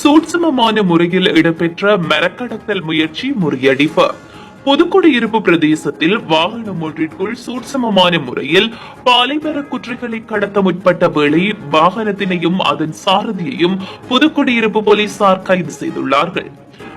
சூட்சமமான முறையில் இடம்பெற்ற மரக்கடத்தல் முயற்சி முறியடிப்பு. புதுக்குடியிருப்பு பிரதேசத்தில் வாகனம் ஒன்றிற்குள் சூட்சமமான முறையில் பாலைமர குற்றங்களை கடத்த முற்பட்ட வேளை வாகனத்தினையும் அதன் சாரதியையும் புதுக்குடியிருப்பு போலீசார் கைது செய்துள்ளார்கள்.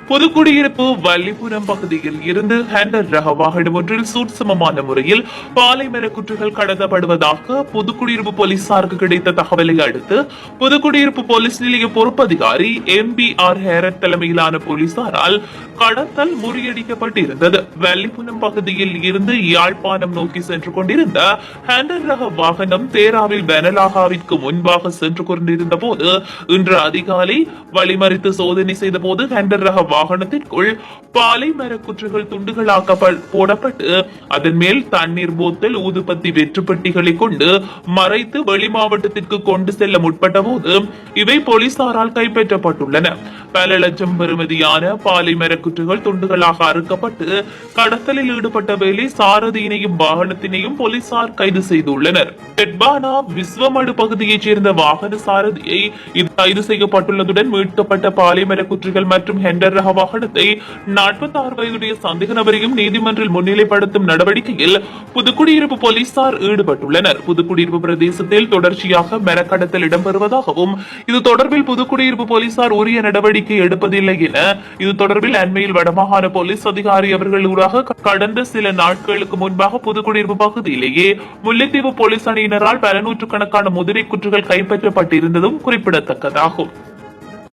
புதுக்குடியிருப்பு வள்ளிபுரம் பகுதியில் இருந்து ஹேண்டர் ரக வாகனம் ஒன்றில் சூட்சமமான முறையில் பாலை மர குற்றுகள் கடத்தப்படுவதாக புதுக்குடியிருப்பு போலீசாருக்கு கிடைத்த தகவலை அடுத்து புதுக்குடியிருப்பு போலீஸ் நிலைய பொறுப்பதிகாரி எம் பி ஆர் ஹேரட் தலைமையிலான போலீசாரால் கடத்தல் முறியடிக்கப்பட்டிருந்தது. வள்ளிபுரம் பகுதியில் இருந்து யாழ்ப்பாணம் நோக்கி சென்று கொண்டிருந்த ஹேண்டர் ரக வாகனம் தேராவில் பெனலாகாவிற்கு முன்பாக சென்று கொண்டிருந்த போது இன்று அதிகாலை வழிமறித்து சோதனை செய்த போது ஹேண்டர் ரக வாகனத்திற்குள் பாலை மரக்குற்றுகள் துண்டுகளாக போடப்பட்டு அதன் மேல் தண்ணீர் போத்தல் ஊதுபத்தி வெற்றுப்பட்டிகளை கொண்டு மறைத்து வெளி மாவட்டத்திற்கு கொண்டு செல்ல முற்பட்ட போது இவை போலீசாரால் கைப்பற்றப்பட்டுள்ளன. பல லட்சம் பெறுமதியான பாலை மரக்குற்றுகள் துண்டுகளாக அறுக்கப்பட்டு கடத்தலில் ஈடுபட்ட வேலை சாரதியினையும் வாகனத்தினையும் போலீசார் கைது செய்துள்ளனர். தெட்பானா விஸ்வமடு பகுதியைச் சேர்ந்த வாகன சாரதியை இது கைது செய்யப்பட்டுள்ளதுடன் மீட்கப்பட்ட பாலைமர குற்றிகள் மற்றும் ஹெண்டர் ரக வாகனத்தை நாற்பத்தி ஆறு வயதுடைய சந்தேக நபரையும் நீதிமன்றில் முன்னிலைப்படுத்தும் நடவடிக்கையில் புதுக்குடியிருப்பு போலீசார் ஈடுபட்டுள்ளனர். புதுக்குடியிருப்பு பிரதேசத்தில் தொடர்ச்சியாக மரக்கடத்தல் இடம்பெறுவதாகவும் இது தொடர்பில் புதுக்குடியிருப்பு போலீசார் உரிய நடவடிக்கை எடுப்பதில்லை என இது தொடர்பில் அண்மையில் வடமாகாண போலீஸ் அதிகாரி அவர்கள் ஊடாக கடந்த சில நாட்களுக்கு முன்பாக புதுக்குடியிருப்பு பகுதியிலேயே முல்லைத்தீவு போலீஸ் அணியினரால் பல நூற்றுக்கணக்கான முதிரை குற்றுகள் கைப்பற்றப்பட்டிருந்ததும் குறிப்பிடத்தக்கதாகும்.